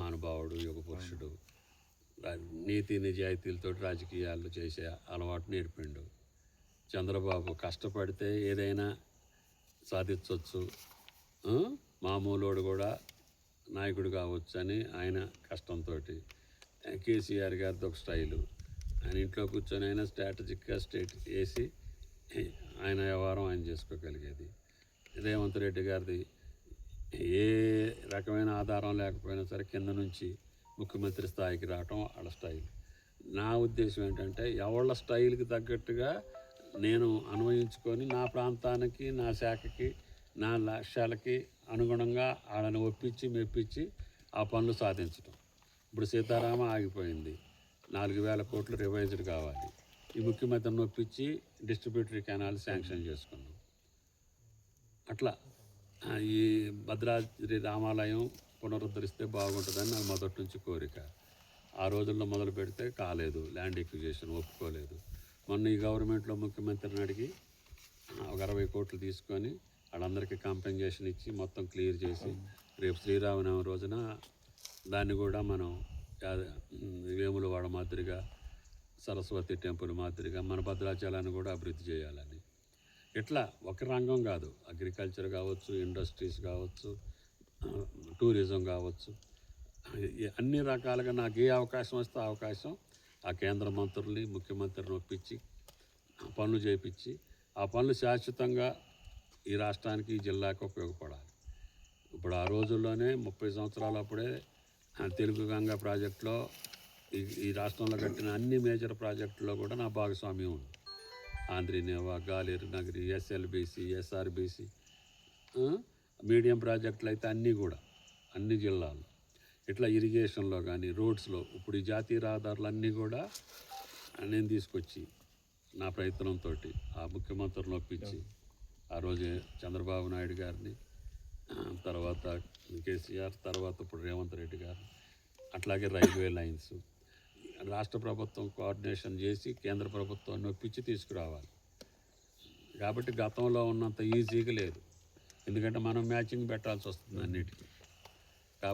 మహానుభావుడు యుగ పురుషుడు. నీతి నిజాయితీలతో రాజకీయాలు చేసే అలవాటు నేర్పిండు. చంద్రబాబు కష్టపడితే ఏదైనా సాధించవచ్చు మామూలోడు కూడా నాయకుడు కావచ్చు అని ఆయన కష్టంతో కేసీఆర్ గారిది ఒక స్టైలు. ఆయన ఇంట్లో కూర్చొని అయినా స్ట్రాటజిక్గా స్టేట్ వేసి ఆయన వ్యవహారం ఆయన చేసుకోగలిగేది. రేవంత్ రెడ్డి గారిది ఏ రకమైన ఆధారం లేకపోయినా సరే కింద నుంచి ముఖ్యమంత్రి స్థాయికి రావటం వాళ్ళ స్టైల్. నా ఉద్దేశం ఏంటంటే ఎవళ్ళ స్టైల్కి తగ్గట్టుగా నేను అన్వయించుకొని నా ప్రాంతానికి నా శాఖకి నా లక్ష్యాలకి అనుగుణంగా వాళ్ళని ఒప్పించి మెప్పించి ఆ పనులు సాధించడం ఇప్పుడు సీతారామ ఆగిపోయింది. నాలుగు వేల కోట్లు రివైజ్డ్ కావాలి. ఈ ముఖ్యమంత్రిని ఒప్పించి డిస్ట్రిబ్యూటరీ కెనాల్ శాంక్షన్ చేసుకున్నాం అట్లా ఈ భద్రాద్రి రామాలయం పునరుద్ధరిస్తే బాగుంటుందని నాకు మొదటి నుంచి కోరిక. ఆ రోజుల్లో మొదలు పెడితే కాలేదు ల్యాండ్ ఎక్విజేషన్ ఒప్పుకోలేదు. మొన్న ఈ గవర్నమెంట్లో ముఖ్యమంత్రిని అడిగి ఒక అరవై కోట్లు తీసుకొని వాళ్ళందరికీ కాంపెన్సేషన్ ఇచ్చి మొత్తం క్లియర్ చేసి రేపు శ్రీరామనవమి రోజున దాన్ని కూడా మనం వేములవాడ మాదిరిగా సరస్వతి టెంపుల్ మాదిరిగా మన భద్రాచలాన్ని కూడా అభివృద్ధి చేయాలని. ఇట్లా ఒక రంగం కాదు. అగ్రికల్చర్ కావచ్చు ఇండస్ట్రీస్ కావచ్చు టూరిజం కావచ్చు. అన్ని రకాలుగా నాకు ఏ అవకాశం వస్తే అవకాశం ఆ కేంద్ర మంత్రుల్ని ముఖ్యమంత్రిని ఒప్పించి ఆ పనులు చేయించి ఆ పనులు శాశ్వతంగా ఈ రాష్ట్రానికి ఈ జిల్లాకి ఉపయోగపడాలి. ఇప్పుడు ఆ రోజుల్లోనే ముప్పై సంవత్సరాలప్పుడే తెలుగు గంగా ప్రాజెక్టులో ఈ ఈ రాష్ట్రంలో కట్టిన అన్ని మేజర్ ప్రాజెక్టుల్లో కూడా నా భాగస్వామ్యం ఉంది. ఆంధ్రీనేవా Galeru Nagari SLBC SRBC medium ప్రాజెక్టులు అయితే అన్నీ కూడా అన్ని జిల్లాల్లో ఇట్లా ఇరిగేషన్లో కానీ రోడ్స్లో ఇప్పుడు ఈ జాతీయ రహదారులు అన్నీ కూడా నేను తీసుకొచ్చి నా ప్రయత్నంతో ఆ ముఖ్యమంత్రిని ఒప్పించి ఆ రోజు చంద్రబాబు నాయుడు గారిని తర్వాత కేసీఆర్ తర్వాత ఇప్పుడు రేవంత్ రెడ్డి గారు అట్లాగే రైల్వే లైన్స్ రాష్ట్ర ప్రభుత్వం కోఆర్డినేషన్ చేసి కేంద్ర ప్రభుత్వాన్ని ఒప్పించి తీసుకురావాలి. కాబట్టి గతంలో ఉన్నంత ఈజీగా లేదు. ఎందుకంటే మనం మ్యాచింగ్ పెట్టాల్సి వస్తుంది అన్నిటికీ.